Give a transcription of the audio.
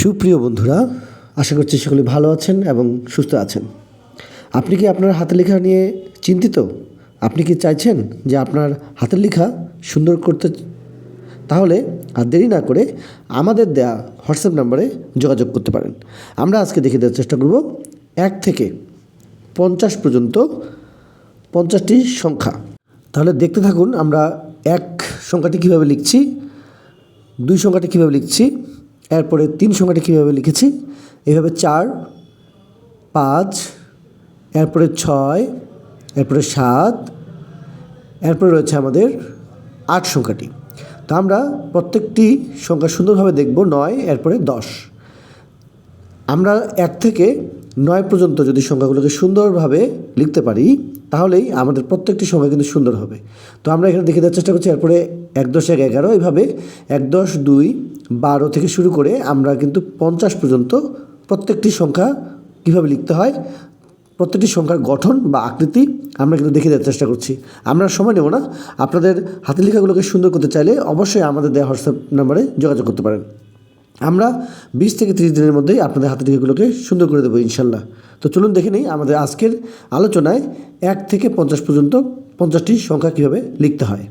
সুপ্রিয় বন্ধুরা, আশা করছি সকলে ভালো আছেন এবং সুস্থ আছেন। আপনি কি আপনার হাতের লেখা নিয়ে চিন্তিত? আপনি কি চাইছেন যে আপনার হাতের লেখা সুন্দর করতে? তাহলে আর দেরি না করে আমাদের দেয়া হোয়াটসঅ্যাপ নাম্বারে যোগাযোগ করতে পারেন। আমরা আজকে দেখে দেওয়ার চেষ্টা করব, এক থেকে পঞ্চাশ পর্যন্ত পঞ্চাশটি সংখ্যা। তাহলে দেখতে থাকুন আমরা এক সংখ্যাটি কীভাবে লিখছি, দুই সংখ্যাটি কীভাবে লিখছি। এরপরে তিন সংখ্যাটা কীভাবে লিখেছি? এভাবে চার, পাঁচ, এরপরে ছয়, এরপরে সাত, এরপরে রয়েছে আমাদের আট সংখ্যাটি। তো আমরা প্রত্যেকটি সংখ্যা সুন্দরভাবে দেখব নয়, এরপরে দশ। আমরা এক থেকে নয় পর্যন্ত যদি সংখ্যাগুলোকে সুন্দরভাবে লিখতে পারি, তাহলেই আমাদের প্রত্যেকটি সংখ্যা কিন্তু সুন্দর হবে। তো আমরা এখানে দেখে দেওয়ার চেষ্টা করছি, এরপরে এক দশ এক এগারো এইভাবে এক দশ দুই বারো থেকে শুরু করে আমরা কিন্তু পঞ্চাশ পর্যন্ত প্রত্যেকটি সংখ্যা কীভাবে লিখতে হয়, প্রত্যেকটি সংখ্যার গঠন বা আকৃতি আমরা কিন্তু দেখে দেওয়ার চেষ্টা করছি। আমরা সময় নেব না, আপনাদের হাতের লেখাগুলোকে সুন্দর করতে চাইলে অবশ্যই আমাদের দেওয়া হোয়াটসঅ্যাপ নাম্বারে যোগাযোগ করতে পারেন। আমরা বিশ থেকে তিরিশ দিনের মধ্যেই আপনাদের হাতের এগুলোকে সুন্দর করে দেবো, ইনশাল্লাহ। তো চলুন দেখে নিই আমাদের আজকের আলোচনায় এক থেকে পঞ্চাশ পর্যন্ত পঞ্চাশটি সংখ্যা কীভাবে লিখতে হয়।